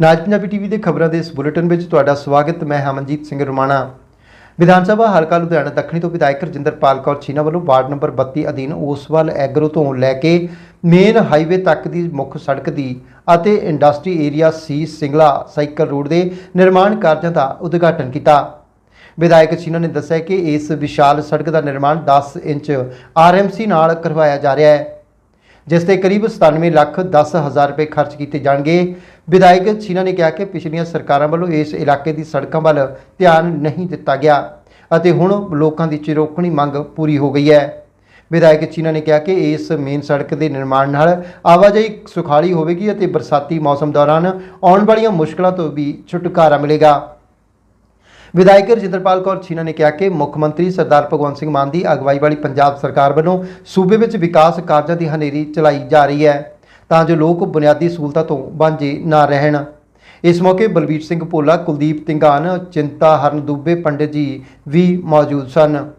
ਨਾਜ Punjabi TV ਦੇ ਖਬਰਾਂ ਦੇ ਇਸ ਬੁਲੇਟਿਨ ਵਿੱਚ ਤੁਹਾਡਾ ਸਵਾਗਤ, ਮੈਂ ਹਮਨਜੀਤ ਸਿੰਘ ਰੁਮਾਣਾ। ਵਿਧਾਨ ਸਭਾ ਹਲਕਾ ਲੁਧਿਆਣਾ ਦੱਖਣੀ ਤੋਂ ਵਿਧਾਇਕ ਰਜਿੰਦਰਪਾਲ ਕੌਰ ਛੀਨਾ ਵੱਲੋਂ ਵਾਰਡ ਨੰਬਰ 32 ਅਧੀਨ ਓਸਵਾਲ ਐਗਰੋ ਤੋਂ ਲੈ ਕੇ ਮੇਨ ਹਾਈਵੇ ਤੱਕ ਦੀ ਮੁੱਖ ਸੜਕ ਦੀ ਅਤੇ ਇੰਡਸਟਰੀ ਏਰੀਆ ਸੀ ਸਿੰਗਲਾ ਸਾਈਕਲ ਰੋਡ ਦੇ ਨਿਰਮਾਣ ਕਾਰਜਾਂ ਦਾ ਉਦਘਾਟਨ ਕੀਤਾ। ਵਿਧਾਇਕ ਛੀਨਾ ਨੇ ਦੱਸਿਆ ਕਿ ਇਸ ਵਿਸ਼ਾਲ ਸੜਕ ਦਾ ਨਿਰਮਾਣ 10 ਇੰਚ ਆਰਐਮਸੀ ਨਾਲ ਕਰਵਾਇਆ ਜਾ ਰਿਹਾ ਹੈ। ਜਿਸ ਤੇ ਕਰੀਬ 97 ਲੱਖ 10 ਹਜ਼ਾਰ ਰੁਪਏ ਖਰਚ ਕੀਤੇ ਜਾਣਗੇ। ਵਿਧਾਇਕ ਛੀਨਾ ਨੇ ਕਿਹਾ ਕਿ ਪਿਛਲੀਆਂ ਸਰਕਾਰਾਂ ਵੱਲੋਂ ਇਸ ਇਲਾਕੇ ਦੀ ਸੜਕਾਂ ਵੱਲ ਧਿਆਨ ਨਹੀਂ ਦਿੱਤਾ ਗਿਆ ਅਤੇ ਹੁਣ ਲੋਕਾਂ ਦੀ ਚਿਰੋਕਣੀ ਮੰਗ ਪੂਰੀ ਹੋ ਗਈ ਹੈ। ਵਿਧਾਇਕ ਛੀਨਾ ਨੇ ਕਿਹਾ ਕਿ ਇਸ ਮੇਨ ਸੜਕ ਦੇ ਨਿਰਮਾਣ ਨਾਲ ਆਵਾਜਾਈ ਸੁਖਾਲੀ ਹੋਵੇਗੀ ਅਤੇ ਬਰਸਾਤੀ ਮੌਸਮ ਦੌਰਾਨ ਆਉਣ ਵਾਲੀਆਂ ਮੁਸ਼ਕਲਾਂ ਤੋਂ ਵੀ ਛੁਟਕਾਰਾ ਮਿਲੇਗਾ। ਵਿਧਾਇਕ ਰਜਿੰਦਰਪਾਲ ਕੌਰ ਛੀਨਾ ਨੇ ਕਿਹਾ ਕਿ ਮੁੱਖ ਮੰਤਰੀ ਸਰਦਾਰ ਭਗਵੰਤ ਸਿੰਘ ਮਾਨ ਦੀ ਅਗਵਾਈ ਵਾਲੀ ਪੰਜਾਬ ਸਰਕਾਰ ਵੱਲੋਂ ਸੂਬੇ ਵਿੱਚ ਵਿਕਾਸ ਕਾਰਜਾਂ ਦੀ ਹਨੇਰੀ ਚਲਾਈ ਜਾ ਰਹੀ ਹੈ ਤਾਂ ਜੋ ਲੋਕ ਬੁਨਿਆਦੀ ਸਹੂਲਤਾਂ ਤੋਂ ਵਾਂਝੇ ਨਾ ਰਹਿਣ। ਇਸ ਮੌਕੇ ਬਲਬੀਰ ਸਿੰਘ ਭੋਲਾ, ਕੁਲਦੀਪ ਤਿੰਗਾਨ ਚਿੰਤਾ ਹਰਨ ਦੁੱਬੇ ਪੰਡਿਤ ਜੀ ਵੀ ਮੌਜੂਦ ਸਨ।